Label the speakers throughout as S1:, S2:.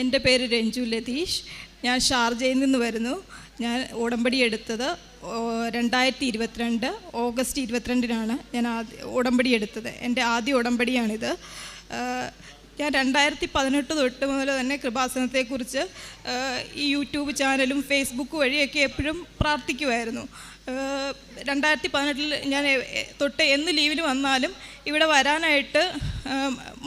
S1: എന്റെ പേര് രഞ്ജു ലതീഷ്. ഞാൻ ഷാർജയിൽ നിന്ന് വരുന്നു. ഞാൻ ഉടമ്പടി എടുത്തത് രണ്ടായിരത്തി ഇരുപത്തിരണ്ട് ഓഗസ്റ്റ് ഇരുപത്തിരണ്ടിനാണ് ഞാൻ ആദ്യ ഉടമ്പടി എടുത്തത്. എന്റെ ആദ്യ ഉടമ്പടിയാണിത്. ഞാൻ രണ്ടായിരത്തി പതിനെട്ട് തൊട്ട് മുതൽ തന്നെ കൃപാസനത്തെക്കുറിച്ച് ഈ യൂട്യൂബ് ചാനലും ഫേസ്ബുക്ക് വഴിയൊക്കെ എപ്പോഴും പ്രാർത്ഥിക്കുമായിരുന്നു രണ്ടായിരത്തി പതിനെട്ടിൽ ഞാൻ തൊട്ട് എന്ന് ലീവിന് വന്നാലും ഇവിടെ വരാനായിട്ട്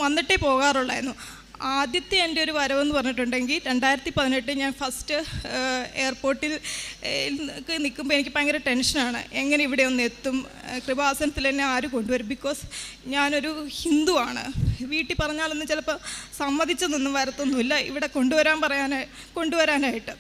S1: വന്നിട്ടേ പോകാറുള്ളായിരുന്നു. ആദ്യത്തെ എന്റെ ഒരു വരവെന്ന് പറഞ്ഞിട്ടുണ്ടെങ്കിൽ രണ്ടായിരത്തി പതിനെട്ട് ഞാൻ ഫസ്റ്റ് എയർപോർട്ടിൽ നിൽക്കുമ്പോൾ എനിക്ക് ഭയങ്കര ടെൻഷനാണ്. എങ്ങനെ ഇവിടെ ഒന്ന് എത്തും? കൃപാസനത്തിൽ എന്നെ ആര് കൊണ്ടുവരും? ബിക്കോസ് ഞാനൊരു ഹിന്ദുവാണ്. വീട്ടിൽ പറഞ്ഞാലൊന്നും ചിലപ്പോൾ സമ്മതിച്ചതൊന്നും വരത്തൊന്നുമില്ല. ഇവിടെ കൊണ്ടുവരാൻ പറയാനായി കൊണ്ടുവരാനായിട്ട്.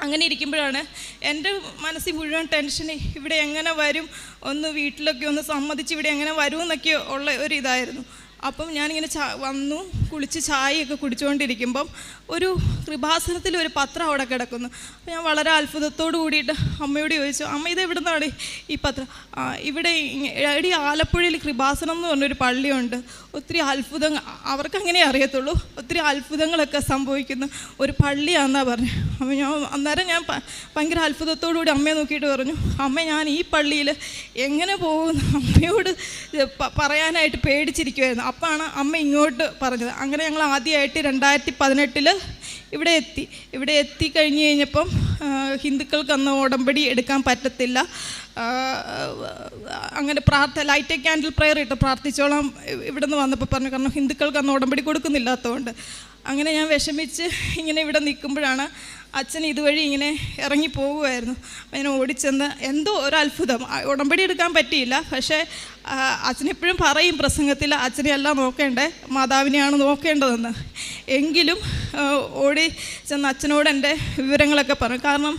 S1: അങ്ങനെ ഇരിക്കുമ്പോഴാണ് എന്റെ മനസ്സിൽ മുഴുവൻ ടെൻഷൻ ഇവിടെ എങ്ങനെ വരും? ഒന്ന് വീട്ടിലൊക്കെ ഒന്ന് സമ്മതിച്ച് ഇവിടെ എങ്ങനെ വരും എന്നൊക്കെ ഉള്ള ഒരു ഇതായിരുന്നു. അപ്പം ഞാനിങ്ങനെ ചാ വന്നു കുളിച്ച് ചായയൊക്കെ കുടിച്ചുകൊണ്ടിരിക്കുമ്പം ഒരു കൃപാസനത്തിൽ ഒരു പത്രം അവിടെ കിടക്കുന്നു. അപ്പോൾ ഞാൻ വളരെ അത്ഭുതത്തോട് കൂടിയിട്ട് അമ്മയോട് ചോദിച്ചു അമ്മ ഇത് എവിടെ നിന്നാണ് ഈ പത്രം? "ആ, ഇവിടെ എടി ആലപ്പുഴയിൽ കൃപാസനം എന്ന് പറഞ്ഞൊരു പള്ളിയുണ്ട്. ഒത്തിരി അത്ഭുതങ്ങൾ അവർക്ക് അങ്ങനെ അറിയത്തുള്ളൂ. ഒത്തിരി അത്ഭുതങ്ങളൊക്കെ സംഭവിക്കുന്ന ഒരു പള്ളിയാണെന്നാണ് പറഞ്ഞു. അപ്പോൾ ഞാൻ അന്നേരം ഞാൻ ഭയങ്കര അത്ഭുതത്തോടു കൂടി അമ്മയെ നോക്കിയിട്ട് പറഞ്ഞു അമ്മ ഞാൻ ഈ പള്ളിയിൽ എങ്ങനെ പോകുന്നു അമ്മയോട് പറയാനായിട്ട് പേടിച്ചിരിക്കുമായിരുന്നു അപ്പോഴാണ് അമ്മ ഇങ്ങോട്ട് പറഞ്ഞത്. അങ്ങനെ ഞങ്ങൾ ആദ്യമായിട്ട് രണ്ടായിരത്തി പതിനെട്ടിൽ ഇവിടെ എത്തി. ഇവിടെ എത്തി കഴിഞ്ഞ് കഴിഞ്ഞപ്പം ഹിന്ദുക്കൾക്ക് അന്ന് ഉടമ്പടി എടുക്കാൻ പറ്റത്തില്ല. അങ്ങനെ പ്രാർത്ഥ ലൈറ്റ് ക്യാൻഡിൽ പ്രെയർ ഇട്ട് പ്രാർത്ഥിച്ചോളാം. ഇവിടെ നിന്ന് വന്നപ്പോൾ പറഞ്ഞു കാരണം ഹിന്ദുക്കൾക്ക് അന്ന് ഉടമ്പടി കൊടുക്കുന്നില്ലാത്തതുകൊണ്ട്. അങ്ങനെ ഞാൻ വിഷമിച്ച് ഇങ്ങനെ ഇവിടെ നിൽക്കുമ്പോഴാണ് അച്ഛൻ ഇതുവഴി ഇങ്ങനെ ഇറങ്ങി പോകുമായിരുന്നു. ഞാൻ ഓടിച്ചെന്ന് എന്തോ ഒരു അത്ഭുതം. ഉടമ്പടി എടുക്കാൻ പറ്റിയില്ല. പക്ഷേ അച്ഛനെപ്പോഴും പറയും പ്രസംഗത്തിൽ അച്ഛനെയല്ല നോക്കേണ്ടേ മാതാവിനെയാണ് നോക്കേണ്ടതെന്ന്. എങ്കിലും ഓടി ചെന്ന് അച്ഛനോട് എന്റെ വിവരങ്ങളൊക്കെ പറഞ്ഞു. കാരണം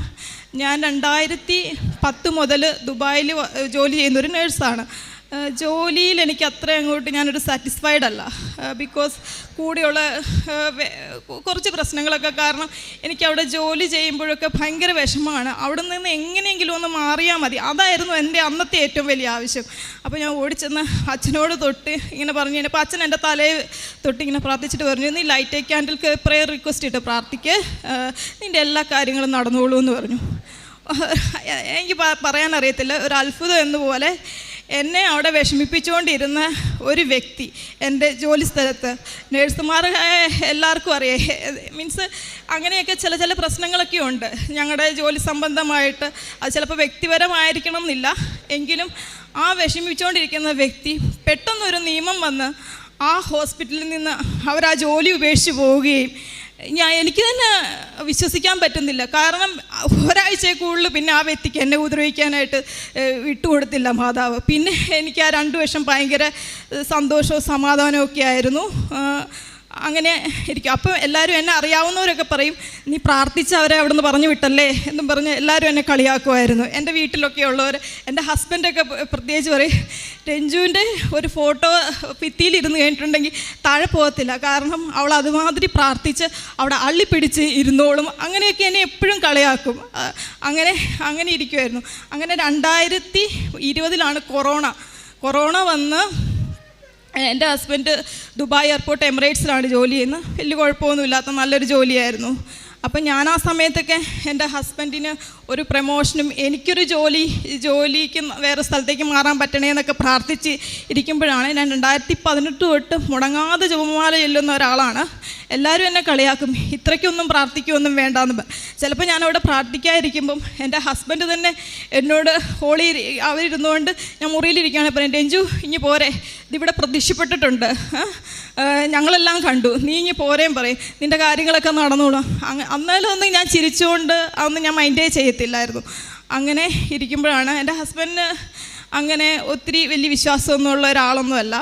S1: ഞാൻ രണ്ടായിരത്തി പത്ത് മുതൽ ദുബായിൽ ജോലി ചെയ്യുന്ന ഒരു നേഴ്സാണ്. ജോലിയിൽ എനിക്ക് അത്ര അങ്ങോട്ട് ഞാനൊരു സാറ്റിസ്ഫൈഡ് അല്ല. ബിക്കോസ് കൂടെയുള്ള കുറച്ച് പ്രശ്നങ്ങളൊക്കെ കാരണം എനിക്ക് അവിടെ ജോലി ചെയ്യുമ്പോഴൊക്കെ ഭയങ്കര വിഷമമാണ്. അവിടെ നിന്ന് എങ്ങനെയെങ്കിലും ഒന്ന് മാറിയാൽ മതി. അതായിരുന്നു എന്റെ അന്നത്തെ ഏറ്റവും വലിയ ആവശ്യം. അപ്പോൾ ഞാൻ ഓടിച്ചെന്ന് അച്ഛനോട് തൊട്ട് ഇങ്ങനെ പറഞ്ഞു കഴിഞ്ഞപ്പോൾ അച്ഛൻ എന്റെ തലയിൽ തൊട്ട് ഇങ്ങനെ പ്രാർത്ഥിച്ചിട്ട് പറഞ്ഞു നീ ലൈറ്റ് ക്യാൻഡിൽക്ക് പ്രെയർ റിക്വസ്റ്റ് ഇട്ട് പ്രാർത്ഥിക്ക്. നിന്റെ എല്ലാ കാര്യങ്ങളും നടന്നോളൂ എന്ന് പറഞ്ഞു എനിക്ക് പറയാനറിയത്തില്ല. ഒരു അത്ഭുതം എന്നപോലെ എന്നെ അവിടെ വിഷമിപ്പിച്ചുകൊണ്ടിരുന്ന ഒരു വ്യക്തി എന്റെ ജോലി സ്ഥലത്ത് നേഴ്സുമാർ എല്ലാവർക്കും അറിയാം. മീൻസ് അങ്ങനെയൊക്കെ ചില ചില പ്രശ്നങ്ങളൊക്കെ ഉണ്ട്. ഞങ്ങളുടെ ജോലി സംബന്ധമായിട്ട് അത് ചിലപ്പോൾ വ്യക്തിപരമായിരിക്കണം എന്നില്ല. എങ്കിലും ആ വിഷമിച്ചുകൊണ്ടിരിക്കുന്ന വ്യക്തി പെട്ടെന്നൊരു നിയമം വന്ന് ആ ഹോസ്പിറ്റലിൽ നിന്ന് അവർ ആ ജോലി ഉപേക്ഷിച്ച് പോവുകയും ഞാൻ എനിക്ക് തന്നെ വിശ്വസിക്കാൻ പറ്റുന്നില്ല. കാരണം ഒരാഴ്ച കൂടുതൽ പിന്നെ ആ വ്യക്തിക്ക് എന്നെ ഉപദ്രവിക്കാനായിട്ട് വിട്ടുകൊടുത്തില്ല മാതാവ്. പിന്നെ എനിക്ക് ആ രണ്ട് വർഷം ഭയങ്കര സന്തോഷവും സമാധാനവും ഒക്കെ ആയിരുന്നു. അങ്ങനെ ഇരിക്കും. അപ്പോൾ എല്ലാവരും എന്നെ അറിയാവുന്നവരൊക്കെ പറയും നീ പ്രാർത്ഥിച്ച് അവരെ അവിടെ നിന്ന് പറഞ്ഞു വിട്ടല്ലേ? എന്നും പറഞ്ഞ് എല്ലാവരും എന്നെ കളിയാക്കുമായിരുന്നു. എന്റെ വീട്ടിലൊക്കെ ഉള്ളവർ എന്റെ ഹസ്ബൻഡൊക്കെ പ്രത്യേകിച്ച് പറയും രഞ്ജുവിന്റെ ഒരു ഫോട്ടോ ഭിത്തിയിലിരുന്ന് കഴിഞ്ഞിട്ടുണ്ടെങ്കിൽ താഴെ പോകത്തില്ല. കാരണം അവൾ അതുമാതിരി പ്രാർത്ഥിച്ച് അവിടെ അള്ളിപ്പിടിച്ച് ഇരുന്നോളും. അങ്ങനെയൊക്കെ എന്നെ എപ്പോഴും കളിയാക്കും. അങ്ങനെ അങ്ങനെ ഇരിക്കുമായിരുന്നു അങ്ങനെ രണ്ടായിരത്തി ഇരുപതിലാണ് കൊറോണ. കൊറോണ വന്ന് എന്റെ ഹസ്ബൻഡ് ദുബായ് എയർപോർട്ട് എമിറേറ്റ്സിലാണ് ജോലി ചെയ്യുന്നത്. വലിയ കുഴപ്പമൊന്നുമില്ലാത്ത നല്ലൊരു ജോലിയായിരുന്നു. അപ്പം ഞാൻ ആ സമയത്തൊക്കെ എന്റെ ഹസ്ബൻഡിന് ഒരു പ്രമോഷനും എനിക്കൊരു ജോലി ജോലിക്ക് വേറെ സ്ഥലത്തേക്ക് മാറാൻ പറ്റണേ എന്നൊക്കെ പ്രാർത്ഥിച്ച് ഇരിക്കുമ്പോഴാണ് ഞാൻ രണ്ടായിരത്തി പതിനെട്ട് തൊട്ട് മുടങ്ങാതെ ജപമാല ചെല്ലുന്ന ഒരാളാണ്. എല്ലാവരും എന്നെ കളിയാക്കും. ഇത്രയ്ക്കൊന്നും പ്രാർത്ഥിക്കുമൊന്നും വേണ്ടാന്ന് ചിലപ്പോൾ ഞാൻ അവിടെ പ്രാർത്ഥിക്കാതിരിക്കുമ്പം എന്റെ ഹസ്ബൻഡ് തന്നെ എന്നോട് ഹോളി അവരിരുന്നുകൊണ്ട് ഞാൻ മുറിയിലിരിക്കുകയാണ്. പറയും രഞ്ജു ഇനി പോരെ. ഇതിവിടെ പ്രത്യക്ഷപ്പെട്ടിട്ടുണ്ട്. ഞങ്ങളെല്ലാം കണ്ടു. നീ ഇനി പോരേം പറയും. നിന്റെ കാര്യങ്ങളൊക്കെ നടന്നോളൂ. അന്നേരം ഒന്നും ഞാൻ ചിരിച്ചുകൊണ്ട് അതൊന്നും ഞാൻ മൈൻഡേ ചെയ്യത്തില്ലായിരുന്നു. അങ്ങനെ ഇരിക്കുമ്പോഴാണ് എന്റെ ഹസ്ബൻഡിന് അങ്ങനെ ഒത്തിരി വലിയ വിശ്വാസമൊന്നുമുള്ള ഒരാളൊന്നുമല്ല.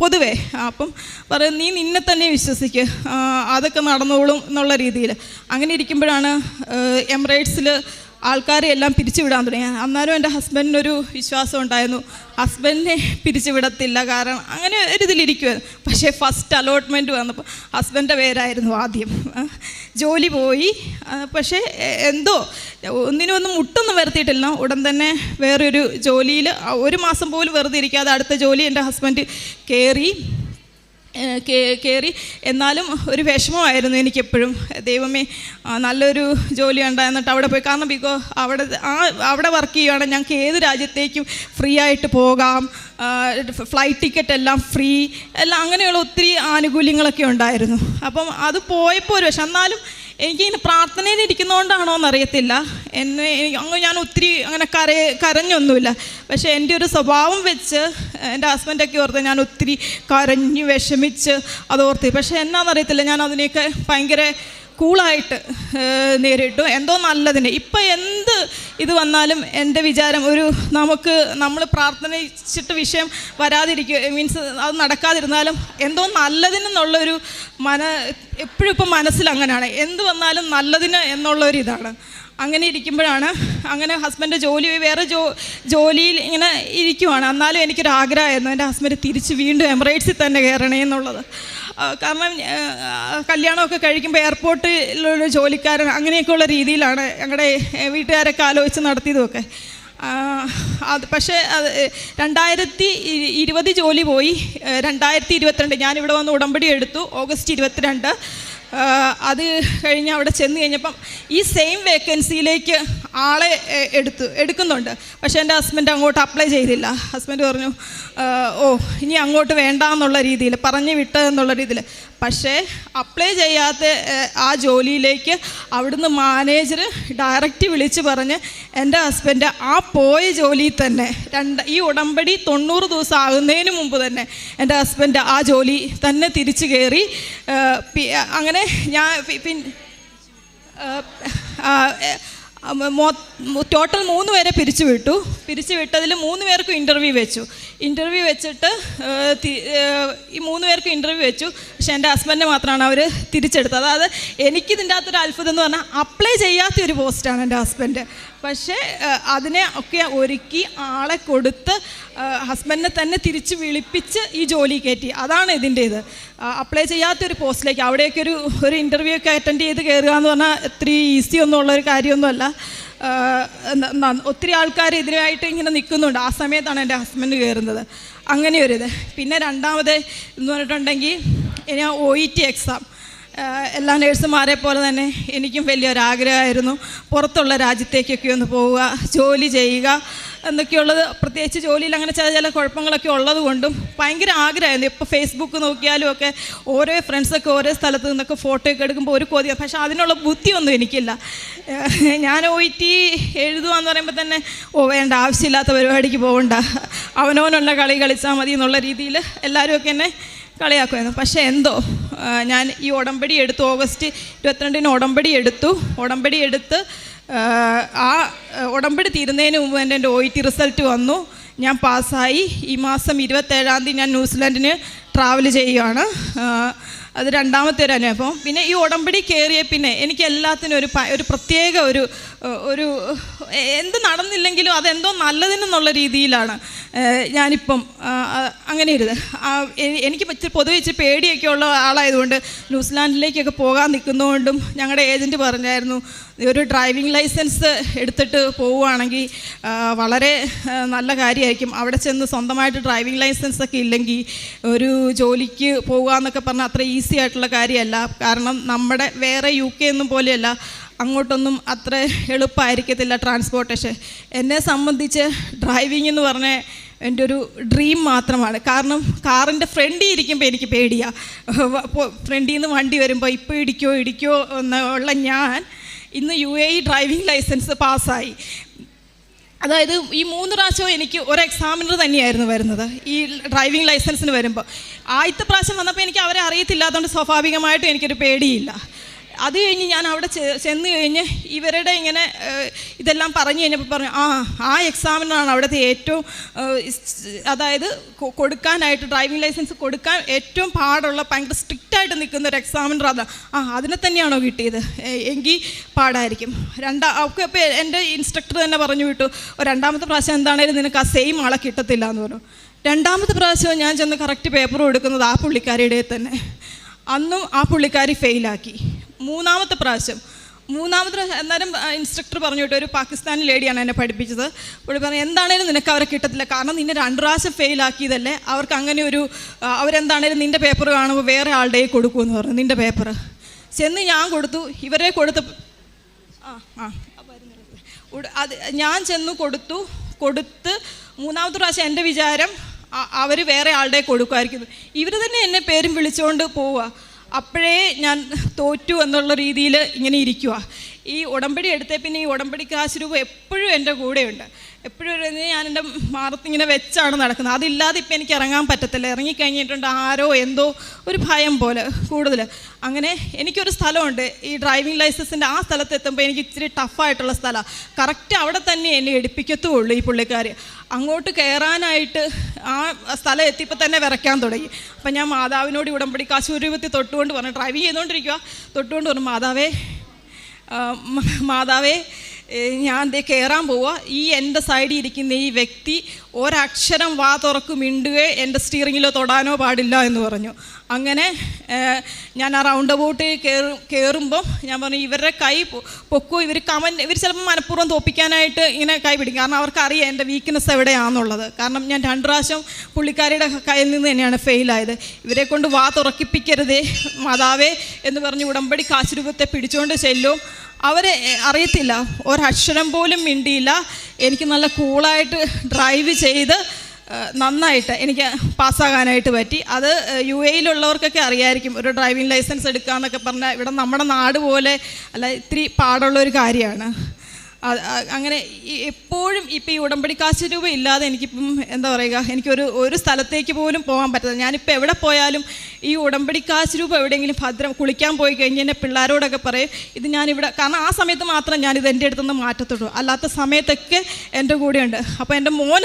S1: പൊതുവേ അപ്പം പറയും നീ നിന്നെ തന്നെ വിശ്വസിക്ക്. അതൊക്കെ നടന്നോളും എന്നുള്ള രീതിയിൽ. അങ്ങനെ ഇരിക്കുമ്പോഴാണ് എമിറേറ്റ്സിൽ ആൾക്കാരെ എല്ലാം പിരിച്ചുവിടാൻ തുടങ്ങി. അന്നേരം എന്റെ ഹസ്ബൻഡിനൊരു വിശ്വാസം ഉണ്ടായിരുന്നു. ഹസ്ബൻഡിനെ പിരിച്ചുവിടത്തില്ല കാരണം അങ്ങനെ ഒരു ഇതിലിരിക്കുമായിരുന്നു പക്ഷേ ഫസ്റ്റ് അലോട്ട്മെന്റ് വന്നപ്പോൾ ഹസ്ബൻഡിന്റെ പേരായിരുന്നു ആദ്യം. ജോലി പോയി. പക്ഷേ എന്തോ ഒന്നിനും ഒന്നും മുട്ടൊന്നും വരുത്തിയിട്ടില്ല. ഉടൻ തന്നെ വേറൊരു ജോലിയിൽ ഒരു മാസം പോലും വെറുതെ ഇരിക്കാതെ അടുത്ത ജോലി എന്റെ ഹസ്ബൻഡ് കയറി. കയറി എന്നാലും ഒരു വിഷമമായിരുന്നു എനിക്കെപ്പോഴും. ദൈവമേ നല്ലൊരു ജോലി ഉണ്ടായിരുന്നിട്ട് അവിടെ പോയി. കാരണം ബിക്കോ അവിടെ ആ അവിടെ വർക്ക് ചെയ്യുകയാണെങ്കിൽ ഞങ്ങൾക്ക് ഏത് രാജ്യത്തേക്കും ഫ്രീ ആയിട്ട് പോകാം. ഫ്ലൈറ്റ് ടിക്കറ്റ് എല്ലാം ഫ്രീ. എല്ലാം അങ്ങനെയുള്ള ഒത്തിരി ആനുകൂല്യങ്ങളൊക്കെ ഉണ്ടായിരുന്നു. അപ്പം അത് പോയപ്പോൾ ഒരു പക്ഷെ എന്നാലും എനിക്കിങ്ങനെ പ്രാർത്ഥനയിൽ ഇരിക്കുന്നതുകൊണ്ടാണോ എന്നറിയത്തില്ല എന്നെ അങ്ങ് ഞാൻ ഒത്തിരി അങ്ങനെ കര കരഞ്ഞൊന്നുമില്ല. പക്ഷേ എന്റെ ഒരു സ്വഭാവം വെച്ച് എന്റെ ഹസ്ബൻഡൊക്കെ ഓർത്ത് ഞാൻ ഒത്തിരി കരഞ്ഞ് വിഷമിച്ച് അത് ഓർത്ത്. പക്ഷേ എന്നാണെന്നറിയത്തില്ല ഞാൻ അതിനെയൊക്കെ ഭയങ്കര കൂളായിട്ട് നേരിട്ടു. എന്തോ നല്ലതിന്. ഇപ്പം എന്ത് ഇത് വന്നാലും എന്റെ വിചാരം ഒരു നമുക്ക് നമ്മൾ പ്രാർത്ഥനിച്ചിട്ട് വിഷയം വരാതിരിക്കുക മീൻസ് അത് നടക്കാതിരുന്നാലും എന്തോ നല്ലതിനെന്നുള്ളൊരു മന എപ്പോഴും ഇപ്പം മനസ്സിൽ അങ്ങനെയാണ്. എന്ത് വന്നാലും നല്ലതിന് എന്നുള്ളൊരു ഇതാണ് അങ്ങനെ ഇരിക്കുമ്പോഴാണ് അങ്ങനെ ഹസ്ബൻഡ് ജോലി വേറെ ജോ ജോലിയിൽ ഇങ്ങനെ ഇരിക്കുവാണ്. എന്നാലും എനിക്കൊരു ആഗ്രഹമായിരുന്നു. എന്റെ ഹസ്ബൻഡ് തിരിച്ച് വീണ്ടും എമിറേറ്റ്സിൽ തന്നെ കയറണേ എന്നുള്ളത്. കാരണം കല്യാണമൊക്കെ കഴിക്കുമ്പോൾ എയർപോർട്ടിലുള്ള ജോലിക്കാരൻ അങ്ങനെയൊക്കെയുള്ള രീതിയിലാണ് ഞങ്ങളുടെ വീട്ടുകാരൊക്കെ ആലോചിച്ച് നടത്തിയതുമൊക്കെ. അത് പക്ഷേ അത് രണ്ടായിരത്തി ഇരുപത് ജോലി പോയി. രണ്ടായിരത്തി ഇരുപത്തിരണ്ട് ഞാനിവിടെ വന്ന് ഉടമ്പടി എടുത്തു. ഓഗസ്റ്റ് ഇരുപത്തിരണ്ട്. അത് കഴിഞ്ഞ് അവിടെ ചെന്ന് കഴിഞ്ഞപ്പം ഈ സെയിം വേക്കൻസിയിലേക്ക് ആളെ എടുത്തു എടുക്കുന്നുണ്ട്. പക്ഷേ എന്റെ ഹസ്ബൻഡ് അങ്ങോട്ട് അപ്ലൈ ചെയ്തില്ല. ഹസ്ബൻഡ് പറഞ്ഞു ഓ ഇനി അങ്ങോട്ട് വേണ്ട എന്നുള്ള രീതിയിൽ പറഞ്ഞു വിട്ട് എന്നുള്ള രീതിയിൽ. പക്ഷേ അപ്ലൈ ചെയ്യാത്ത ആ ജോലിയിലേക്ക് അവിടുന്ന് മാനേജർ ഡയറക്റ്റ് വിളിച്ച് പറഞ്ഞ് എന്റെ ഹസ്ബൻഡ് ആ പോയ ജോലിയിൽ തന്നെ രണ്ട് ഈ ഉടമ്പടി തൊണ്ണൂറ് ദിവസം ആകുന്നതിന് മുമ്പ് തന്നെ എന്റെ ഹസ്ബൻഡ് ആ ജോലി തന്നെ തിരിച്ചു കയറി അങ്ങനെ ഞാൻ പിന്നെ ടോട്ടൽ മൂന്ന് പേരെ പിരിച്ചു വിട്ടു. പിരിച്ചു വിട്ടതിൽ മൂന്ന് പേർക്കും ഇന്റർവ്യൂ വെച്ചു. ഇന്റർവ്യൂ വെച്ചിട്ട് ഈ മൂന്ന് പേർക്കും ഇന്റർവ്യൂ വെച്ചു. പക്ഷേ എന്റെ ഹസ്ബൻഡിനെ മാത്രമാണ് അവർ തിരിച്ചെടുത്തത്. അതായത് എനിക്കിതിന്റെ അകത്തൊരു അത്ഭുതം എന്ന് പറഞ്ഞാൽ അപ്ലൈ ചെയ്യാത്ത ഒരു പോസ്റ്റാണ് എന്റെ ഹസ്ബൻഡ് പക്ഷേ അതിനെ ഒക്കെ ഒരുക്കി ആളെ കൊടുത്ത് ഹസ്ബൻഡിനെ തന്നെ തിരിച്ച് വിളിപ്പിച്ച് ഈ ജോലി കയറ്റി. അതാണ് ഇതിന്റെ ഇത് അപ്ലൈ ചെയ്യാത്തൊരു പോസ്റ്റിലേക്ക് അവിടെയൊക്കെ ഒരു ഒരു ഇന്റർവ്യൂ ഒക്കെ അറ്റൻഡ് ചെയ്ത് കയറുക എന്ന് പറഞ്ഞാൽ ഇത്ര ഈസി ഒന്നും ഉള്ളൊരു കാര്യമൊന്നുമല്ല. ഒത്തിരി ആൾക്കാർ ഇതിനായിട്ട് ഇങ്ങനെ നിൽക്കുന്നുണ്ട്. ആ സമയത്താണ് എന്റെ ഹസ്ബൻഡ് കയറുന്നത്. അങ്ങനെ ഒരു ഇത്. പിന്നെ രണ്ടാമത് എന്ന് പറഞ്ഞിട്ടുണ്ടെങ്കിൽ ഞാൻ ഒ ഇ ടി എക്സാം എല്ലാ നേഴ്സുമാരെ പോലെ തന്നെ എനിക്കും വലിയൊരാഗ്രഹമായിരുന്നു. പുറത്തുള്ള രാജ്യത്തേക്കൊക്കെ ഒന്ന് പോവുക ജോലി ചെയ്യുക എന്നൊക്കെയുള്ളത്. പ്രത്യേകിച്ച് ജോലിയിൽ അങ്ങനെ ചില ചില കുഴപ്പങ്ങളൊക്കെ ഉള്ളത് കൊണ്ടും ഭയങ്കര ആഗ്രഹമായിരുന്നു. ഇപ്പോൾ ഫേസ്ബുക്ക് നോക്കിയാലും ഒക്കെ ഓരോ ഫ്രണ്ട്സൊക്കെ ഓരോ സ്ഥലത്ത് നിന്നൊക്കെ ഫോട്ടോ ഒക്കെ എടുക്കുമ്പോൾ ഒരു കൊതി. പക്ഷേ അതിനുള്ള ബുദ്ധിയൊന്നും എനിക്കില്ല. ഞാൻ ഒ ടി എഴുതുകയെന്ന് പറയുമ്പോൾ തന്നെ ഓ വേണ്ട ആവശ്യമില്ലാത്ത പരിപാടിക്ക് പോകണ്ട അവനവനുള്ള കളി കളിച്ചാൽ മതി എന്നുള്ള രീതിയിൽ എല്ലാവരും ഒക്കെ എന്നെ കളിയാക്കുമായിരുന്നു പക്ഷേ എന്തോ ഞാൻ ഈ ഉടമ്പടി എടുത്തു. ഓഗസ്റ്റ് ഇരുപത്തിരണ്ടിന് ഉടമ്പടി എടുത്തു. ഉടമ്പടി എടുത്ത് ആ, ഉടമ്പടി തീരുന്നതിന് മുമ്പ് തന്നെ എന്റെ ഒ ടി റിസൾട്ട് വന്നു. ഞാൻ പാസ്സായി. ഈ മാസം ഇരുപത്തേഴാം തീയതി ഞാൻ ന്യൂസിലാൻഡിന് ട്രാവൽ ചെയ്യുകയാണ്. അത് രണ്ടാമത്തെ ഒരു അനുഭവം. പിന്നെ ഈ ഉടമ്പടി കയറിയ പിന്നെ എനിക്ക് എല്ലാത്തിനും ഒരു ഒരു പ്രത്യേക ഒരു ഒരു എന്ത് നടന്നില്ലെങ്കിലും അതെന്തോ നല്ലതിനെന്നുള്ള രീതിയിലാണ് ഞാനിപ്പം അങ്ങനെ ഇരുത് എനിക്ക് പൊതുവെ ഇച്ചിരി പേടിയൊക്കെ ഉള്ള ആളായതുകൊണ്ട് ന്യൂസിലാൻഡിലേക്കൊക്കെ പോകാൻ നിൽക്കുന്നതുകൊണ്ടും ഞങ്ങളുടെ ഏജന്റ് പറഞ്ഞായിരുന്നു ഒരു ഡ്രൈവിംഗ് ലൈസൻസ് എടുത്തിട്ട് പോവുകയാണെങ്കിൽ വളരെ നല്ല കാര്യമായിരിക്കും. അവിടെ ചെന്ന് സ്വന്തമായിട്ട് ഡ്രൈവിംഗ് ലൈസൻസ് ഒക്കെ ഇല്ലെങ്കിൽ ഒരു ജോലിക്ക് പോകുക എന്നൊക്കെ പറഞ്ഞാൽ അത്ര ഈസി ആയിട്ടുള്ള കാര്യമല്ല. കാരണം നമ്മുടെ വേറെ യു കെ ഒന്നും പോലെയല്ല. അങ്ങോട്ടൊന്നും അത്ര എളുപ്പമായിരിക്കത്തില്ല ട്രാൻസ്പോർട്ടേഷൻ എന്നെ സംബന്ധിച്ച് ഡ്രൈവിംഗ് എന്ന് പറഞ്ഞ എന്റെ ഒരു ഡ്രീം മാത്രമാണ്. കാരണം കാറിന്റെ ഫ്രണ്ടിൽ ഇരിക്കുമ്പോൾ എനിക്ക് പേടിയാണ് ഫ്രണ്ടിൽ നിന്ന് വണ്ടി വരുമ്പോൾ ഇപ്പോൾ ഇടിക്കോ ഇടിക്കോ എന്നുള്ള ഞാൻ ഇന്ന് U A E driving licence പാസ്സായി അതായത് ഈ മൂന്ന് പ്രാവശ്യവും എനിക്ക് ഒരു എക്സാമിനർ തന്നെയായിരുന്നു വരുന്നത്. ഈ ഡ്രൈവിംഗ് ലൈസൻസിന് വരുമ്പോൾ ആദ്യത്തെ പ്രാവശ്യം വന്നപ്പോൾ എനിക്ക് അവരെ അറിയത്തില്ലാത്തതുകൊണ്ട് സ്വാഭാവികമായിട്ടും എനിക്കൊരു പേടിയില്ല. അത് കഴിഞ്ഞ് ഞാൻ അവിടെ ചെന്ന് കഴിഞ്ഞ് ഇവരുടെ ഇങ്ങനെ ഇതെല്ലാം പറഞ്ഞു കഴിഞ്ഞപ്പോൾ പറഞ്ഞു ആ ആ എക്സാമിനാണ് അവിടുത്തെ ഏറ്റവും അതായത് കൊടുക്കാനായിട്ട് ഡ്രൈവിംഗ് ലൈസൻസ് കൊടുക്കാൻ ഏറ്റവും പാടുള്ള ഭയങ്കര സ്ട്രിക്റ്റ് ആയിട്ട് നിൽക്കുന്ന ഒരു എക്സാമിനർ അതാണ് ആ അതിനെ തന്നെയാണോ കിട്ടിയത്? എങ്കിൽ പാടായിരിക്കും. രണ്ടാ ഒക്കെ ഇപ്പോൾ എന്റെ ഇൻസ്ട്രക്ടർ തന്നെ പറഞ്ഞു വിട്ടു രണ്ടാമത്തെ പ്രാവശ്യം എന്താണേലും നിനക്ക് ആ സെയിം ആളെ കിട്ടത്തില്ല എന്ന് പറഞ്ഞു. രണ്ടാമത്തെ പ്രാവശ്യം ഞാൻ ചെന്ന് കറക്റ്റ് പേപ്പർ കൊടുക്കുന്നത് ആ പുള്ളിക്കാരിയുടെ തന്നെ. അന്നും ആ പുള്ളിക്കാരി ഫെയിലാക്കി മൂന്നാമത്തെ പ്രാവശ്യം. മൂന്നാമത് എന്നാലും അന്നേരം ഇൻസ്ട്രക്ടർ പറഞ്ഞു കേട്ടോ ഒരു പാകിസ്ഥാനി ലേഡിയാണ് എന്നെ പഠിപ്പിച്ചത്. പുള്ളി പറഞ്ഞു എന്താണേലും നിനക്ക് അവരെ കിട്ടത്തില്ല. കാരണം നിന്നെ രണ്ട് പ്രാവശ്യം ഫെയിലാക്കിയതല്ലേ അവർക്ക് അങ്ങനെ ഒരു അവരെന്താണേലും നിന്റെ പേപ്പർ കാണുമ്പോൾ വേറെ ആളുടെ കൊടുക്കൂ കൊടുക്കുമെന്ന് പറഞ്ഞു. നിന്റെ പേപ്പർ ചെന്ന് ഞാൻ കൊടുത്തു. ഇവരെ കൊടുത്ത ആ ആ അത് ഞാൻ ചെന്ന് കൊടുത്തു. കൊടുത്ത് മൂന്നാമത്തെ പ്രാവശ്യം എന്റെ വിചാരം അവർ വേറെ ആളുടെ കൊടുക്കുമായിരിക്കുന്നു. ഇവർ തന്നെ എന്നെ പേരും വിളിച്ചുകൊണ്ട് പോവുക. അപ്പോഴേ ഞാൻ തോറ്റു എന്നുള്ള രീതിയിൽ ഇങ്ങനെ ഇരിക്കുക ഈ ഉടമ്പടി എടുത്തേ പിന്നെ ഈ ഉടമ്പടി കാശ് രൂപ എപ്പോഴും എന്റെ കൂടെയുണ്ട്. എപ്പോഴും ഒരു ഞാൻ എന്റെ മാറത്തിങ്ങനെ വെച്ചാണ് നടക്കുന്നത്. അതില്ലാതെ ഇപ്പം എനിക്ക് ഇറങ്ങാൻ പറ്റത്തില്ല. ഇറങ്ങിക്കഴിഞ്ഞിട്ടുണ്ട് ആരോ എന്തോ ഒരു ഭയം പോലെ കൂടുതൽ. അങ്ങനെ എനിക്കൊരു സ്ഥലമുണ്ട്. ഈ ഡ്രൈവിംഗ് ലൈസൻസിന്റെ ആ സ്ഥലത്ത് എത്തുമ്പോൾ എനിക്ക് ഇച്ചിരി ടഫായിട്ടുള്ള സ്ഥലമാണ് കറക്റ്റ് അവിടെ തന്നെ എന്നെ എടുപ്പിക്കത്തുള്ളൂ ഈ പുള്ളിക്കാർ അങ്ങോട്ട് കയറാനായിട്ട് ആ സ്ഥലം എത്തിയപ്പോൾ തന്നെ വിറയ്ക്കാൻ തുടങ്ങി. അപ്പം ഞാൻ മാതാവിനോട് ഉടമ്പടി കാശൂരൂപത്തിൽ തൊട്ടുകൊണ്ട് പറഞ്ഞു ഡ്രൈവ് ചെയ്തുകൊണ്ടിരിക്കുക തൊട്ടുകൊണ്ട് പറഞ്ഞു മാതാവേ മാതാവേ ഞാൻ ദേ കയറാൻ പോവുക ഈ എന്റെ സൈഡിൽ ഇരിക്കുന്ന ഈ വ്യക്തി ഒരക്ഷരം വാ തുറക്കും മിണ്ടുകയോ എന്റെ സ്റ്റിയറിങ്ങിലോ തൊടാനോ പാടില്ല എന്ന് പറഞ്ഞു. അങ്ങനെ ഞാൻ ആ റൗണ്ട് അബൌട്ട് കയറും കയറുമ്പോൾ ഞാൻ പറഞ്ഞു ഇവരുടെ കൈ പൊക്കോ? ഇവർ കമൻ ഇവർ ചിലപ്പോൾ മനഃപൂർവം തോപ്പിക്കാനായിട്ട് ഇങ്ങനെ കൈ പിടിക്കും. കാരണം അവർക്കറിയാം എന്റെ വീക്ക്നെസ് എവിടെയാണെന്നുള്ളത് കാരണം ഞാൻ രണ്ട് പ്രാവശ്യം പുള്ളിക്കാരിയുടെ കയ്യിൽ നിന്ന് തന്നെയാണ് ഫെയിലായത് ഇവരെ കൊണ്ട് വാ തുറക്കിപ്പിക്കരുതേ മാതാവേ എന്ന് പറഞ്ഞ് ഉടമ്പടി കാശുരൂപത്തെ പിടിച്ചുകൊണ്ട് ചെല്ലും. അവരെ അറിയത്തില്ല. ഒരക്ഷരം പോലും മിണ്ടിയില്ല. എനിക്ക് നല്ല കൂളായിട്ട് ഡ്രൈവ് ചെയ്ത് നന്നായിട്ട് എനിക്ക് പാസ്സാകാനായിട്ട് പറ്റി. അത് യു എയിലുള്ളവർക്കൊക്കെ അറിയായിരിക്കും. ഒരു ഡ്രൈവിംഗ് ലൈസൻസ് എടുക്കുക എന്നൊക്കെ പറഞ്ഞാൽ ഇവിടെ നമ്മുടെ നാട് പോലെ അല്ല ഇത്തിരി പാടുള്ള ഒരു കാര്യമാണ്. അങ്ങനെ എപ്പോഴും ഇപ്പം ഈ ഉടമ്പടി കാശ് രൂപ ഇല്ലാതെ എനിക്കിപ്പം എന്താ പറയുക എനിക്കൊരു ഒരു സ്ഥലത്തേക്ക് പോലും പോകാൻ പറ്റത്തില്ല. ഞാനിപ്പോൾ എവിടെ പോയാലും ഈ ഉടമ്പടി കാശ് രൂപ എവിടെയെങ്കിലും ഭദ്രം കുളിക്കാൻ പോയി കഴിഞ്ഞ് എന്റെ പിള്ളേരോടൊക്കെ പറയും ഇത് ഞാനിവിടെ കാരണം ആ സമയത്ത് മാത്രം ഞാനിത് എന്റെ അടുത്തുനിന്ന് മാറ്റത്തുള്ളൂ. അല്ലാത്ത സമയത്തൊക്കെ എന്റെ കൂടെയുണ്ട്. അപ്പോൾ എന്റെ മോൻ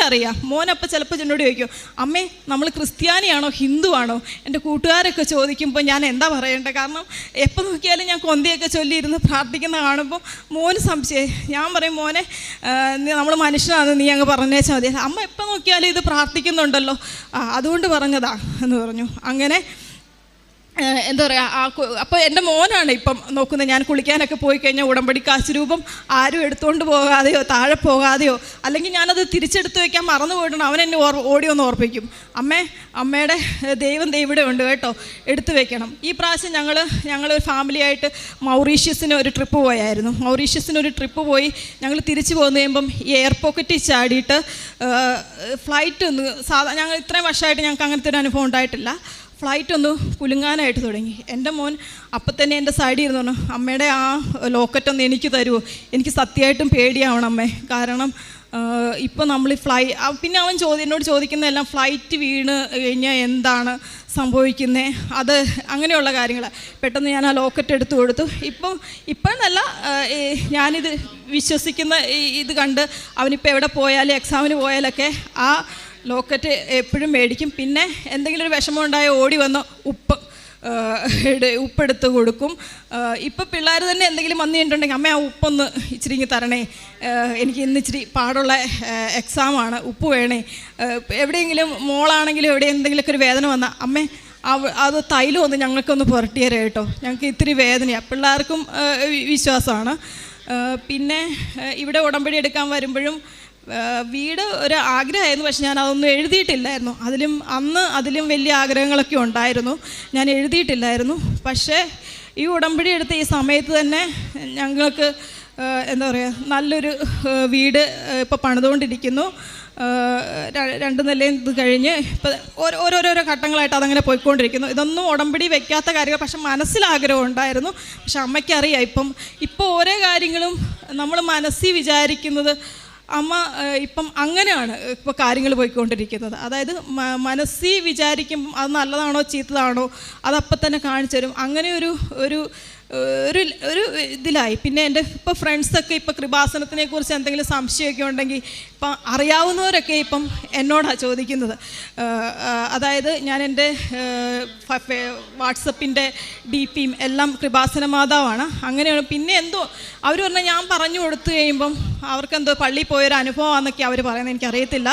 S1: അപ്പോൾ ചിലപ്പോൾ എന്നോട് ചോദിക്കും അമ്മേ നമ്മൾ ക്രിസ്ത്യാനിയാണോ ഹിന്ദു ആണോ എന്റെ കൂട്ടുകാരൊക്കെ ചോദിക്കുമ്പോൾ ഞാൻ എന്താ പറയേണ്ടത് കാരണം എപ്പോൾ നോക്കിയാലും ഞാൻ കൊന്തയൊക്കെ ചൊല്ലിയിരുന്ന് പ്രാർത്ഥിക്കുന്ന കാണുമ്പോൾ മോന് സംശയം ഞാൻ പറയും മോനെ നമ്മൾ മനുഷ്യനാണ് നീ അങ്ങ് പറഞ്ഞേച്ചാൽ മതി. അമ്മ എപ്പോൾ നോക്കിയാലും ഇത് പ്രാർത്ഥിക്കുന്നുണ്ടല്ലോ. അതുകൊണ്ട് പറഞ്ഞതാ എന്ന് പറഞ്ഞു. അങ്ങനെ എന്താ പറയുക ആ അപ്പോൾ എന്റെ മോനാണ് ഇപ്പം നോക്കുന്നത്. ഞാൻ കുളിക്കാനൊക്കെ പോയി കഴിഞ്ഞാൽ ഉടമ്പടി കാശ് രൂപം ആരും എടുത്തുകൊണ്ട് പോകാതെയോ താഴെ പോകാതെയോ അല്ലെങ്കിൽ ഞാനത് തിരിച്ചെടുത്ത് വയ്ക്കാൻ മറന്നു പോയിട്ടുണ്ട്. അവൻ എന്നെ ഓർ ഓടി ഒന്ന് ഓർപ്പിക്കും. അമ്മേ അമ്മയുടെ ദൈവം ദൈവിടെ ഉണ്ട് കേട്ടോ എടുത്തു വെക്കണം. ഈ പ്രാവശ്യം ഞങ്ങൾ ഞങ്ങൾ ഒരു ഫാമിലിയായിട്ട് മൗറീഷ്യസിന് ഒരു ട്രിപ്പ് പോയായിരുന്നു. മൗറീഷ്യസിന് ഒരു ട്രിപ്പ് പോയി ഞങ്ങൾ തിരിച്ചു പോകുന്ന കഴിയുമ്പം എയർ പോക്കറ്റിൽ ചാടിയിട്ട് ഫ്ലൈറ്റ് ഒന്ന് സാധാ ഞങ്ങൾ ഇത്രയും വർഷമായിട്ട് ഞങ്ങൾക്ക് അങ്ങനത്തെ ഒരു അനുഭവം ഉണ്ടായിട്ടില്ല. ഫ്ലൈറ്റ് ഒന്ന് കുലുങ്ങാനായിട്ട് തുടങ്ങി. എന്റെ മോൻ അപ്പം തന്നെ എന്റെ സൈഡിൽ ഇരുന്നു പറഞ്ഞു അമ്മയുടെ ആ ലോക്കറ്റ് ഒന്ന് എനിക്ക് തരുമോ എനിക്ക് സത്യമായിട്ടും പേടിയാവണം അമ്മേ. കാരണം ഇപ്പം നമ്മൾ ഫ്ലൈ പിന്നെ അവൻ ചോദ്യം എന്നോട് ചോദിക്കുന്നതെല്ലാം ഫ്ലൈറ്റ് വീണ് കഴിഞ്ഞാൽ എന്താണ് സംഭവിക്കുന്നത് അത് അങ്ങനെയുള്ള കാര്യങ്ങൾ പെട്ടെന്ന് ഞാൻ ആ ലോക്കറ്റ് എടുത്തു കൊടുത്തു. ഇപ്പം ഇപ്പോഴെന്നല്ല ഞാനിത് വിശ്വസിക്കുന്ന ഇത് കണ്ട് അവനിപ്പോൾ എവിടെ പോയാലും എക്സാമിന് പോയാലൊക്കെ ആ ലോക്കറ്റ് എപ്പോഴും മേടിക്കും. പിന്നെ എന്തെങ്കിലും ഒരു വിഷമം ഉണ്ടായ ഓടി വന്ന് ഉപ്പ് ഉപ്പെടുത്ത് കൊടുക്കും. ഇപ്പം പിള്ളേർ തന്നെ എന്തെങ്കിലും വന്നു കഴിഞ്ഞിട്ടുണ്ടെങ്കിൽ അമ്മ ആ ഉപ്പൊന്ന് ഇച്ചിരി ഇങ്ങ് തരണേ. എനിക്ക് ഇന്ന് ഇച്ചിരി പാടുള്ള എക്സാമാണ് ഉപ്പ് വേണേ. എവിടെയെങ്കിലും മോളാണെങ്കിലും എവിടെ എന്തെങ്കിലുമൊക്കെ ഒരു വേദന വന്നാൽ അമ്മേ അത് തൈലം ഒന്ന് ഞങ്ങൾക്കൊന്ന് പുരട്ടിയരേ കേട്ടോ. ഞങ്ങൾക്ക് ഇത്തിരി വേദനയാണ് പിള്ളേർക്കും വിശ്വാസമാണ്. പിന്നെ ഇവിടെ ഉടമ്പടി എടുക്കാൻ വരുമ്പോഴും വീട് ഒരു ആഗ്രഹമായിരുന്നു പക്ഷെ ഞാൻ അതൊന്നും എഴുതിയിട്ടില്ലായിരുന്നു. അതിലും അന്ന് അതിലും വലിയ ആഗ്രഹങ്ങളൊക്കെ ഉണ്ടായിരുന്നു. ഞാൻ എഴുതിയിട്ടില്ലായിരുന്നു. പക്ഷേ ഈ ഉടമ്പടി എടുത്ത ഈ സമയത്ത് തന്നെ ഞങ്ങൾക്ക് എന്താ പറയുക നല്ലൊരു വീട് ഇപ്പോൾ പണിതുകൊണ്ടിരിക്കുന്നു. രണ്ട് നിലയും ഇത് കഴിഞ്ഞ് ഇപ്പം ഓരോ ഓരോരോരോ ഘട്ടങ്ങളായിട്ട് അതങ്ങനെ പോയിക്കൊണ്ടിരിക്കുന്നു. ഇതൊന്നും ഉടമ്പടി വെക്കാത്ത കാര്യങ്ങൾ പക്ഷെ മനസ്സിലാഗ്രഹം ഉണ്ടായിരുന്നു. പക്ഷെ അമ്മയ്ക്കറിയാം ഇപ്പം ഇപ്പോൾ ഓരോ കാര്യങ്ങളും നമ്മൾ മനസ്സിൽ വിചാരിക്കുന്നത് അമ്മ ഇപ്പം അങ്ങനെയാണ് ഇപ്പോൾ കാര്യങ്ങൾ പോയിക്കൊണ്ടിരിക്കുന്നത്. അതായത് മനസ്സിൽ വിചാരിക്കുമ്പം അത് നല്ലതാണോ ചീത്തതാണോ അതപ്പം തന്നെ കാണിച്ചു തരും. അങ്ങനെ ഒരു ഒരു ഒരു ഒരു ഇതിലായി. പിന്നെ എന്റെ ഇപ്പോൾ ഫ്രണ്ട്സൊക്കെ ഇപ്പോൾ കൃപാസനത്തിനെ കുറിച്ച് എന്തെങ്കിലും സംശയമൊക്കെ ഉണ്ടെങ്കിൽ ഇപ്പം അറിയാവുന്നവരൊക്കെ ഇപ്പം എന്നോടാണ് ചോദിക്കുന്നത്. അതായത് ഞാൻ എന്റെ വാട്സപ്പിന്റെ ഡി പിയും എല്ലാം കൃപാസന മാതാവാണ്. അങ്ങനെയാണ്. പിന്നെ എന്തോ അവർ പറഞ്ഞാൽ ഞാൻ പറഞ്ഞു കൊടുത്തു കഴിയുമ്പം അവർക്കെന്തോ പള്ളിയിൽ പോയൊരു അനുഭവമാണെന്നൊക്കെ അവർ പറയുന്നത്. എനിക്കറിയത്തില്ല.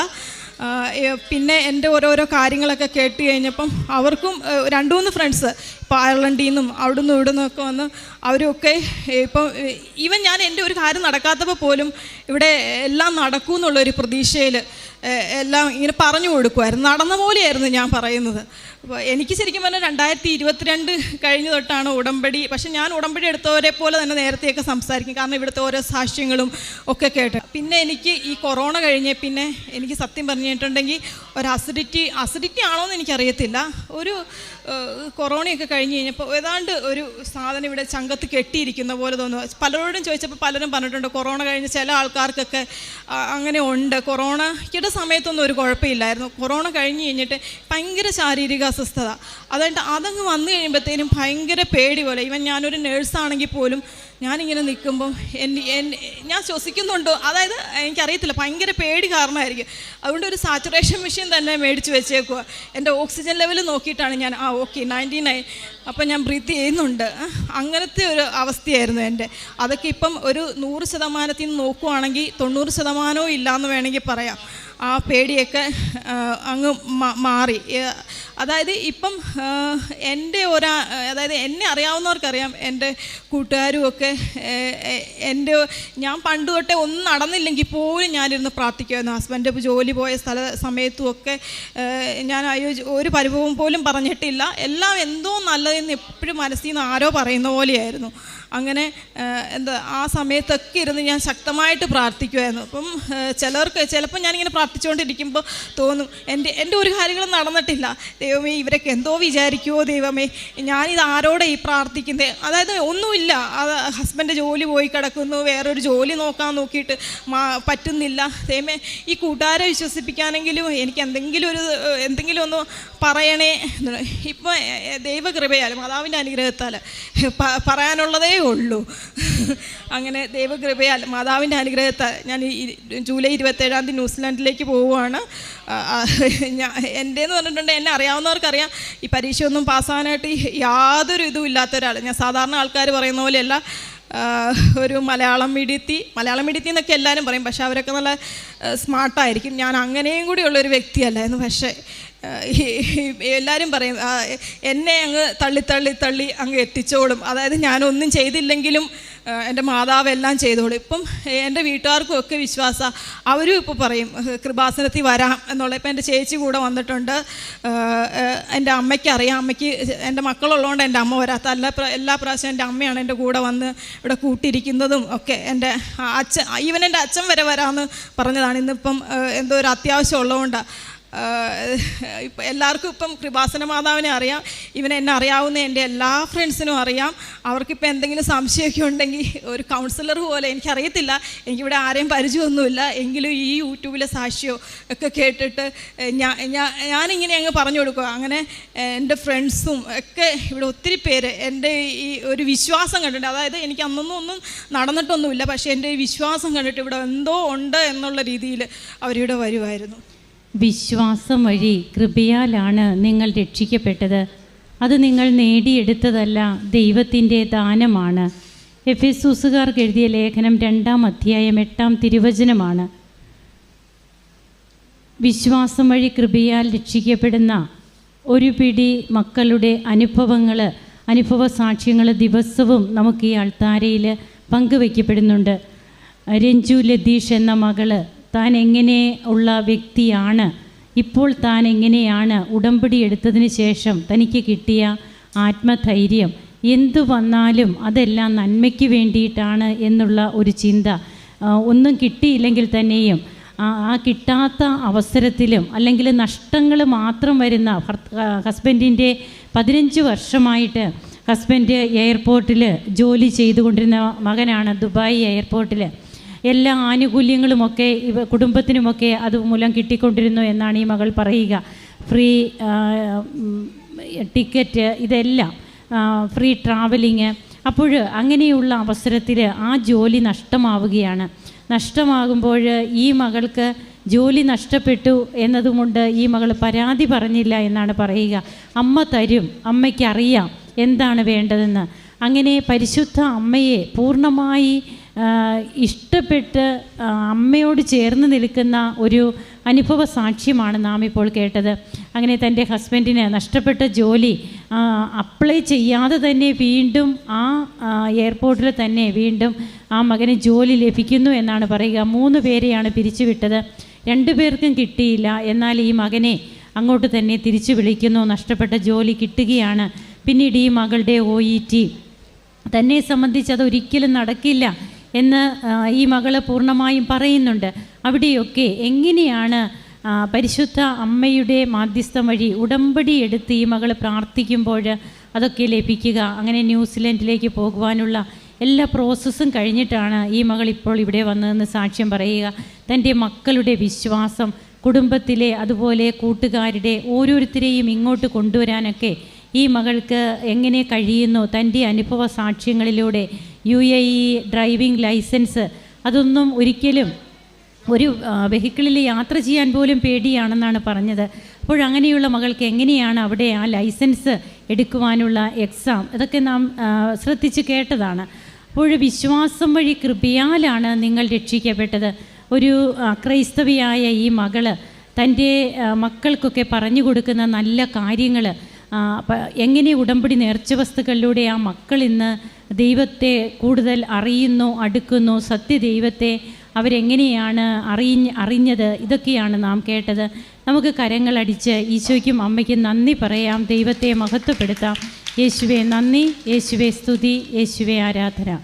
S1: പിന്നെ എന്റെ ഓരോരോ കാര്യങ്ങളൊക്കെ കേട്ട് കഴിഞ്ഞപ്പം അവർക്കും രണ്ടു മൂന്ന് ഫ്രണ്ട്സ് അയർലൻഡിൽ നിന്നും അവിടുന്ന് ഇവിടുന്ന് വന്ന് അവരൊക്കെ ഇപ്പം ഈവൻ ഞാൻ എന്റെ ഒരു കാര്യം നടക്കാത്തപ്പോൾ പോലും ഇവിടെ എല്ലാം നടക്കൂ എന്നുള്ളൊരു പ്രതീക്ഷയിൽ എല്ലാം ഇങ്ങനെ പറഞ്ഞു കൊടുക്കുമായിരുന്നു നടന്ന പോലെയായിരുന്നു ഞാൻ പറയുന്നത്. അപ്പോൾ എനിക്ക് ശരിക്കും പറഞ്ഞാൽ രണ്ടായിരത്തി ഇരുപത്തിരണ്ട് കഴിഞ്ഞ തൊട്ടാണ് ഉടമ്പടി. പക്ഷെ ഞാൻ ഉടമ്പടി എടുത്തവരെ പോലെ തന്നെ നേരത്തെയൊക്കെ സംസാരിക്കും. കാരണം ഇവിടുത്തെ ഓരോ സാക്ഷ്യങ്ങളും ഒക്കെ കേട്ട്. പിന്നെ എനിക്ക് ഈ കൊറോണ കഴിഞ്ഞ് പിന്നെ എനിക്ക് സത്യം പറഞ്ഞിട്ടുണ്ടെങ്കിൽ ഒരു അസിഡിറ്റി അസിഡിറ്റി ആണോ എന്ന് എനിക്കറിയത്തില്ല. ഒരു കൊറോണയൊക്കെ കഴിഞ്ഞ് കഴിഞ്ഞപ്പോൾ ഏതാണ്ട് ഒരു സാധനം ഇവിടെ ചങ്കത്ത് കെട്ടിയിരിക്കുന്ന പോലെ തോന്നുന്നു. പലരോടും ചോദിച്ചപ്പോൾ പലരും പറഞ്ഞിട്ടുണ്ട് കൊറോണ കഴിഞ്ഞ് ചില ആൾക്കാർക്കൊക്കെ അങ്ങനെ ഉണ്ട്. കൊറോണയുടെ സമയത്തൊന്നും ഒരു കുഴപ്പമില്ലായിരുന്നു. കൊറോണ കഴിഞ്ഞ് കഴിഞ്ഞിട്ട് ഭയങ്കര ശാരീരിക അസ്വസ്ഥത. അതായിട്ട് അതങ്ങ് വന്നു കഴിയുമ്പോഴത്തേനും ഭയങ്കര പേടി പോലെ. ഇവൻ ഞാനൊരു നേഴ്സാണെങ്കിൽ പോലും ഞാനിങ്ങനെ നിൽക്കുമ്പം ഞാൻ ശ്വസിക്കുന്നുണ്ടോ. അതായത് എനിക്കറിയത്തില്ല ഭയങ്കര പേടി കാരണമായിരിക്കും. അതുകൊണ്ട് ഒരു സാച്ചുറേഷൻ മെഷീൻ തന്നെ മേടിച്ച് വെച്ചേക്കുക എന്റെ ഓക്സിജൻ ലെവൽ നോക്കിയിട്ടാണ് ഞാൻ ആ ഓക്കെ നയന്റി നയൻ അപ്പം ഞാൻ ബ്രീത്ത് ചെയ്യുന്നുണ്ട്. അങ്ങനത്തെ ഒരു അവസ്ഥയായിരുന്നു എന്റെ. അതൊക്കെ ഇപ്പം ഒരു നൂറ് ശതമാനത്തിൽ നിന്ന് നോക്കുവാണെങ്കിൽ തൊണ്ണൂറ് ശതമാനവും ഇല്ലയെന്ന് വേണമെങ്കിൽ പറയാം. ആ പേടിയൊക്കെ അങ്ങ് മാറി. അതായത് ഇപ്പം എന്റെ ഒരാ അതായത് എന്നെ അറിയാവുന്നവർക്കറിയാം എന്റെ കൂട്ടുകാരും ഒക്കെ എന്റെ ഞാൻ പണ്ട് തൊട്ടേ ഒന്നും നടന്നില്ലെങ്കിൽ പോലും ഞാനിരുന്ന് പ്രാർത്ഥിക്കുമായിരുന്നു. ഹസ്ബൻഡ് ജോലി പോയ സ്ഥല സമയത്തും ഒക്കെ ഞാൻ അയ്യോ ഒരു പരിഭവം പോലും പറഞ്ഞിട്ടില്ല. എല്ലാം എന്തോ നല്ലതെന്ന് എപ്പോഴും മനസ്സിൽ നിന്ന് ആരോ പറയുന്ന പോലെയായിരുന്നു. അങ്ങനെ എന്താ ആ സമയത്തൊക്കെ ഇരുന്ന് ഞാൻ ശക്തമായിട്ട് പ്രാർത്ഥിക്കുമായിരുന്നു അപ്പം ചിലർക്ക് ചിലപ്പോൾ ഞാനിങ്ങനെ പ്രാർത്ഥിച്ചുകൊണ്ടിരിക്കുമ്പോൾ തോന്നും എന്റെ എന്റെ ഒരു കാര്യങ്ങളും നടന്നിട്ടില്ല. ദൈവമേ ഇവരൊക്കെ എന്തോ വിചാരിക്കുമോ ദൈവമേ? ഞാനിത് ആരോടെ ഈ പ്രാർത്ഥിക്കുന്നത് അതായത് ഒന്നുമില്ല. അത് ഹസ്ബൻഡ് ജോലി പോയി കിടക്കുന്നു. വേറൊരു ജോലി നോക്കാൻ നോക്കിയിട്ട് പറ്റുന്നില്ല. ദൈവമേ ഈ കൂട്ടുകാരെ വിശ്വസിപ്പിക്കാനെങ്കിലും എനിക്ക് എന്തെങ്കിലും ഒരു എന്തെങ്കിലും ഒന്ന് പറയണേ ഇപ്പോൾ ദൈവകൃപയാൽ മാതാവിന്റെ അനുഗ്രഹത്താൽ പറയാനുള്ളതേ ഉള്ളൂ. അങ്ങനെ ദൈവകൃപയാൽ മാതാവിന്റെ അനുഗ്രഹത്താൽ ഞാൻ ജൂലൈ ഇരുപത്തേഴാം തീയതി ന്യൂസിലാൻഡിലേക്ക് പോവുകയാണ്. എന്റെ എന്ന് പറഞ്ഞിട്ടുണ്ട് എന്നെ അറിയാവുന്നവർക്കറിയാം. ഈ പരീക്ഷയൊന്നും പാസ്സാകാനായിട്ട് യാതൊരു ഇതും ഇല്ലാത്ത ഒരാൾ. ഞാൻ സാധാരണ ആൾക്കാർ പറയുന്ന പോലെയല്ല. ഒരു മലയാളം മീഡിയത്തി മലയാളം മീഡിയത്തിൽ എന്നൊക്കെ എല്ലാവരും പറയും. പക്ഷേ അവരൊക്കെ നല്ല സ്മാർട്ടായിരിക്കും. ഞാൻ അങ്ങനെയും കൂടിയുള്ളൊരു വ്യക്തിയല്ലായിരുന്നു പക്ഷേ എല്ലാവരും പറയും എന്നെ അങ്ങ് തള്ളി തള്ളി തള്ളി അങ്ങ് എത്തിച്ചോളും. അതായത് ഞാനൊന്നും ചെയ്തില്ലെങ്കിലും എന്റെ മാതാവ് എല്ലാം ചെയ്തോളും. ഇപ്പം എന്റെ വീട്ടുകാർക്കും ഒക്കെ വിശ്വാസ. അവരും ഇപ്പോൾ പറയും "ഏഹ്, കൃപാസനത്തിൽ വരാം എന്നുള്ള. ഇപ്പം എന്റെ ചേച്ചി കൂടെ വന്നിട്ടുണ്ട്. എന്റെ അമ്മയ്ക്ക് അറിയാം. അമ്മയ്ക്ക് എന്റെ മക്കളുള്ളതുകൊണ്ട് എന്റെ അമ്മ വരാത്ത എല്ലാ എല്ലാ പ്രാവശ്യം എന്റെ അമ്മയാണ് എന്റെ കൂടെ വന്ന് ഇവിടെ കൂട്ടിയിരിക്കുന്നതും ഒക്കെ. എന്റെ അച്ഛൻ ഈവൻ എന്റെ അച്ഛൻ വരെ വരാമെന്ന് പറഞ്ഞതാണ്. ഇന്നിപ്പം എന്തോ ഒരു അത്യാവശ്യം ഉള്ളതുകൊണ്ടാണ് ഇപ്പം എല്ലാവർക്കും ഇപ്പം കൃപാസന മാതാവിനെ അറിയാം. ഇവനെ എന്നെ അറിയാവുന്ന എന്റെ എല്ലാ ഫ്രണ്ട്സിനും അറിയാം. അവർക്കിപ്പോൾ എന്തെങ്കിലും സംശയമൊക്കെ ഉണ്ടെങ്കിൽ ഒരു കൗൺസിലർ പോലെ എനിക്കറിയത്തില്ല. എനിക്കിവിടെ ആരെയും പരിചയമൊന്നുമില്ല. എങ്കിലും ഈ യൂട്യൂബിലെ സാക്ഷ്യോ ഒക്കെ കേട്ടിട്ട് ഞാൻ ഞാൻ ഞാനിങ്ങനെ അങ്ങ് പറഞ്ഞു കൊടുക്കുക അങ്ങനെ എന്റെ ഫ്രണ്ട്സും ഒക്കെ ഇവിടെ ഒത്തിരി പേര് എന്റെ ഈ ഒരു വിശ്വാസം കണ്ടിട്ട് അതായത് എനിക്ക് അന്നൊന്നും ഒന്നും നടന്നിട്ടൊന്നുമില്ല. പക്ഷേ എന്റെ ഈ വിശ്വാസം കണ്ടിട്ട് ഇവിടെ എന്തോ ഉണ്ട് എന്നുള്ള രീതിയിൽ അവരിവിടെ വരുമായിരുന്നു
S2: വിശ്വാസം വഴി കൃപയാലാണ് നിങ്ങൾ രക്ഷിക്കപ്പെട്ടത്. അത് നിങ്ങൾ നേടിയെടുത്തതല്ല ദൈവത്തിന്റെ ദാനമാണ്. എഫ് എസ് സൂസുകാർക്ക് എഴുതിയ ലേഖനം രണ്ടാം അധ്യായം എട്ടാം തിരുവചനമാണ്. വിശ്വാസം വഴി കൃപയാൽ രക്ഷിക്കപ്പെടുന്ന ഒരു പിടി മക്കളുടെ അനുഭവങ്ങൾ അനുഭവ സാക്ഷ്യങ്ങൾ ദിവസവും നമുക്ക് ഈ അൾത്താരയിൽ പങ്കുവയ്ക്കപ്പെടുന്നുണ്ട്. രഞ്ജു ലതീഷ് എന്ന മകൾ താൻ എങ്ങനെ ഉള്ള വ്യക്തിയാണ്? ഇപ്പോൾ താൻ എങ്ങനെയാണ് ഉടമ്പടി എടുത്തതിന് ശേഷം തനിക്ക് കിട്ടിയ ആത്മധൈര്യം? എന്തു വന്നാലും അതെല്ലാം നന്മയ്ക്ക് വേണ്ടിയിട്ടാണ് എന്നുള്ള ഒരു ചിന്ത. ഒന്നും കിട്ടിയില്ലെങ്കിൽ തന്നെയും ആ കിട്ടാത്ത അവസരത്തിലും അല്ലെങ്കിൽ നഷ്ടങ്ങൾ മാത്രം വരുന്ന ഹസ്ബൻഡിന്റെ പതിനഞ്ച് വർഷമായിട്ട് ഹസ്ബൻഡ് എയർപോർട്ടിൽ ജോലി ചെയ്തുകൊണ്ടിരുന്ന മകനാണ് ദുബായ് എയർപോർട്ടിൽ എല്ലാ ആനുകൂല്യങ്ങളുമൊക്കെ ഇവ കുടുംബത്തിനുമൊക്കെ അതുമൂലം കിട്ടിക്കൊണ്ടിരുന്നു എന്നാണ് ഈ മകൾ പറയുക. ഫ്രീ ടിക്കറ്റ് ഇതെല്ലാം ഫ്രീ ട്രാവലിങ്. അപ്പോൾ അങ്ങനെയുള്ള അവസരത്തിൽ ആ ജോലി നഷ്ടമാവുകയാണ്. നഷ്ടമാകുമ്പോൾ ഈ മകൾക്ക് ജോലി നഷ്ടപ്പെട്ടു എന്നതുകൊണ്ട് ഈ മകൾ പരാതി പറഞ്ഞില്ല എന്നാണ് പറയുക. അമ്മ തരും അമ്മയ്ക്കറിയാം എന്താണ് വേണ്ടതെന്ന്. അങ്ങനെ പരിശുദ്ധ അമ്മയെ പൂർണമായി ഇഷ്ടപ്പെട്ട് അമ്മയോട് ചേർന്ന് നിൽക്കുന്ന ഒരു അനുഭവ സാക്ഷ്യമാണ് നാം ഇപ്പോൾ കേട്ടത്. അങ്ങനെ തന്റെ ഹസ്ബൻഡിന് നഷ്ടപ്പെട്ട ജോലി അപ്ലൈ ചെയ്യാതെ തന്നെ വീണ്ടും ആ എയർപോർട്ടിൽ തന്നെ വീണ്ടും ആ മകന് ജോലി ലഭിക്കുന്നു എന്നാണ് പറയുക. മൂന്ന് പേരെയാണ് പിരിച്ചുവിട്ടത്. രണ്ടു പേർക്കും കിട്ടിയില്ല. എന്നാൽ ഈ മകനെ അങ്ങോട്ട് തന്നെ തിരിച്ചു വിളിക്കുന്നു. നഷ്ടപ്പെട്ട ജോലി കിട്ടുകയാണ്. പിന്നീട് ഈ മകളുടെ ഒ ഇ ടി. തന്നെ സംബന്ധിച്ച് അത് ഒരിക്കലും നടക്കില്ല. എന്ന് ഈ മകൾ പൂർണമായും പറയുന്നുണ്ട്. അവിടെയൊക്കെ എങ്ങനെയാണ് പരിശുദ്ധ അമ്മയുടെ മാധ്യസ്ഥം വഴി ഉടമ്പടി എടുത്ത് ഈ മകൾ പ്രാർത്ഥിക്കുമ്പോൾ അതൊക്കെ ലഭിക്കുക അങ്ങനെ ന്യൂസിലൻഡിലേക്ക് പോകുവാനുള്ള എല്ലാ പ്രോസസ്സും കഴിഞ്ഞിട്ടാണ് ഈ മകൾ ഇപ്പോൾ ഇവിടെ വന്നതെന്ന് സാക്ഷ്യം പറയുക. തന്റെ മക്കളുടെ വിശ്വാസം കുടുംബത്തിലെ അതുപോലെ കൂട്ടുകാരുടെ ഓരോരുത്തരെയും ഇങ്ങോട്ട് കൊണ്ടുവരാനൊക്കെ ഈ മകൾക്ക് എങ്ങനെ കഴിയുന്നു? തന്റെ അനുഭവ സാക്ഷ്യങ്ങളിലൂടെ U A E driving licence അതൊന്നും ഒരിക്കലും ഒരു വെഹിക്കിളിൽ യാത്ര ചെയ്യാൻ പോലും പേടിയാണെന്നാണ് പറഞ്ഞത്. അപ്പോഴങ്ങനെയുള്ള മകൾക്ക് എങ്ങനെയാണ് അവിടെ ആ ലൈസൻസ് എടുക്കുവാനുള്ള എക്സാം? ഇതൊക്കെ നാം ശ്രദ്ധിച്ച് കേട്ടതാണ്. അപ്പോൾ വിശ്വാസം വഴി കൃപയാലാണ് നിങ്ങൾ രക്ഷിക്കപ്പെട്ടത്. ഒരു ക്രൈസ്തവിയായ ഈ മകൾ തന്റെ മക്കൾക്കൊക്കെ പറഞ്ഞു കൊടുക്കുന്ന നല്ല കാര്യങ്ങൾ എങ്ങനെ ഉടമ്പടി നേർച്ച വസ്തുക്കളിലൂടെ ആ മക്കൾ ഇന്ന് ദൈവത്തെ കൂടുതൽ അറിയുന്നു അടുക്കുന്നു. സത്യദൈവത്തെ അവരെങ്ങനെയാണ് അറിഞ്ഞ് അറിഞ്ഞത്? ഇതൊക്കെയാണ് നാം കേട്ടത്. നമുക്ക് കരങ്ങളടിച്ച് ഈശോയ്ക്കും അമ്മയ്ക്കും നന്ദി പറയാം. ദൈവത്തെ മഹത്വപ്പെടുത്താം. യേശുവെ നന്ദി. യേശുവെ സ്തുതി. യേശുവെ ആരാധന.